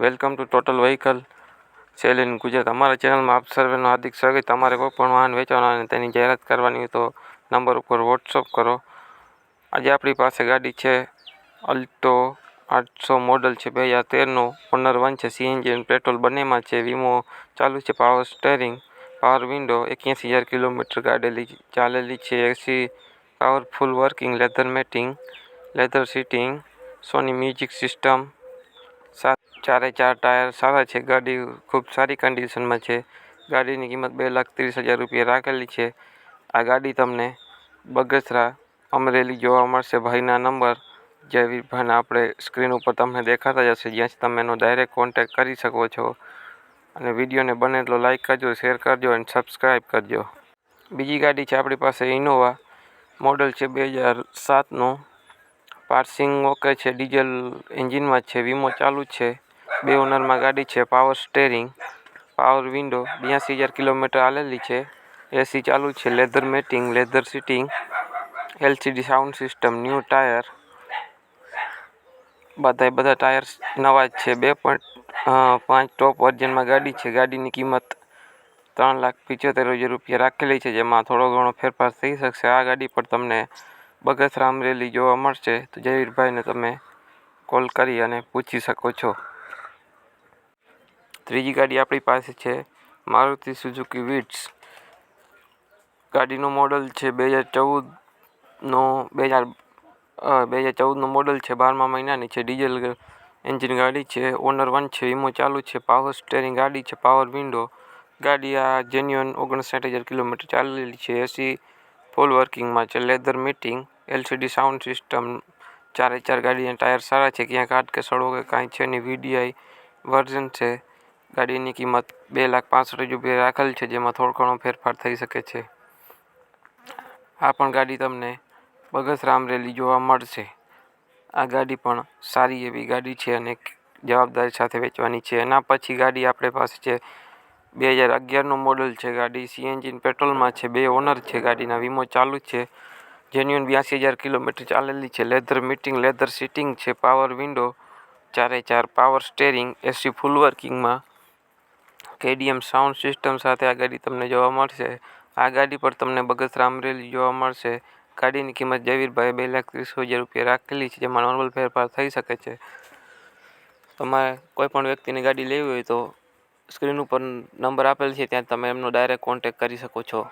Welcome to total vehicle. Sale in Gujarat. અમારા ચેનલમાં આપ સર્વેનું હાર્દિક સ્વાગત. તમારે કોઈ પણ વાહન વેચવાનું અને તેની જાહેરાત કરવાની હોય તો નંબર ઉપર વોટ્સઅપ કરો. આજે આપણી પાસે ગાડી છે અલ્ટો આઠસો મોડલ છે, બે હજાર તેરનું ઓનર વન છે, સીએનજી અને પેટ્રોલ બંનેમાં છે. વીમો ચાલુ છે, પાવર સ્ટેરિંગ, પાવર વિન્ડો એક્યાસી હજાર કિલોમીટર ગાડેલી ચાલેલી છે. AC powerful working, leather matting, leather seating, Sony music system ચારે ચાર ટાયર સારા છે. ગાડી ખૂબ સારી કન્ડિશનમાં છે. ગાડીની કિંમત બે લાખ ત્રીસ હજાર રૂપિયા રાખેલી છે. આ ગાડી તમને બગસરા અમરેલી જોવા મળશે. ભાઈના નંબર જયવીરભાઈના આપણે સ્ક્રીન ઉપર તમને દેખાતા જશે. જ્યાંથી તમે એનો ડાયરેક્ટ કોન્ટેક્ટ કરી શકો છો. અને વિડીયોને બને એટલો લાઇક કરજો શેર કરજો અને સબસ્ક્રાઈબ કરજો. બીજી ગાડી છે આપણી પાસે ઇનોવા મોડલ છે બે હજાર સાતનું. પાર્સિંગ ઓકે છે, ડીઝલ એન્જિનમાં છે, વીમો ચાલુ જ છે, બે ઓનરમાં ગાડી છે, પાવર સ્ટેરિંગ, પાવર વિન્ડો બ્યાસી હજાર કિલોમીટર આલેલી છે, એસી ચાલુ છે, leather matting, leather seating, LCD sound system, new tyre, બધાય બધા ટાયર્સ નવા જ છે, બે પોઈન્ટ પાંચ ટોપ વર્જનમાં ગાડી છે, ગાડીની કિંમત ત્રણ લાખ પિચોતેર હજાર રૂપિયા રાખેલી છે, જેમાં થોડો ઘણો ફેરફાર થઈ શકશે. આ ગાડી પર તમને બગસરા રેલી જોવા મળશે તો જયવીરભાઈને તમે કોલ કરી અને પૂછી શકો છો. ત્રીજી ગાડી આપણી પાસે છે મારુતિ સુઝુકી વિટ્સ. ગાડીનું મોડલ છે બે હજાર ચૌદનો, બે હજાર બે હજાર ચૌદનું મોડલ છે બારમા મહિનાની છે. ડીઝલ એન્જિન ગાડી છે, ઓનર વન છે, વીમો ચાલુ છે, પાવર સ્ટેરિંગ ગાડી છે, પાવર વિન્ડો. ગાડી આ જેન્યુઅન ઓગણસાઠ હજાર કિલોમીટર ચાલેલી છે. એસી ફૂલ વર્કિંગમાં છે leather matting LCD sound system, ચારે ચાર ગાડીના ટાયર સારા છે, ક્યાંક કાટ કે સડો કે કાંઈ છે નહીં, વીડીઆઈ વર્ઝન છે. ગાડીની કિંમત બે લાખ પાંસઠ રૂપિયા રાખેલ છે, જેમાં થોડો ઘણો ફેરફાર થઈ શકે છે. આ પણ ગાડી તમને બગસરામ રેલી જોવા મળશે. આ ગાડી પણ સારી એવી ગાડી છે અને જવાબદારી સાથે વેચવાની છે. એના પછી ગાડી આપણે પાસે છે. બે હજાર અગિયારનું મોડલ છે ગાડી. સીએનજી પેટ્રોલમાં છે. બે ઓનર છે ગાડીના. વીમો ચાલુ છે. જેન્યુઅન બ્યાસી હજાર કિલોમીટર ચાલેલી છે. લેધર મીટિંગ, લેધર સીટિંગ છે. પાવર વિન્ડો, ચારે ચાર પાવર સ્ટેરિંગ, એસી ફૂલ વર્કિંગમાં કેડીએમ સાઉન્ડ સિસ્ટમ સાથે આ ગાડી તમને જોવા મળશે. આ ગાડી પર તમને બગસરા અમરેલી જોવા મળશે. ગાડીની કિંમત જવીરભાઈ બે લાખ ત્રીસ હજાર રૂપિયા રાખેલી છે, જેમાં નોર્મલ ફેરફાર થઈ શકે છે. તમારે કોઈ પણ વ્યક્તિની ગાડી લેવી હોય તો સ્ક્રીન ઉપર નંબર આપેલ છે, ત્યાં તમે એમનો ડાયરેક્ટ કોન્ટેક કરી શકો છો.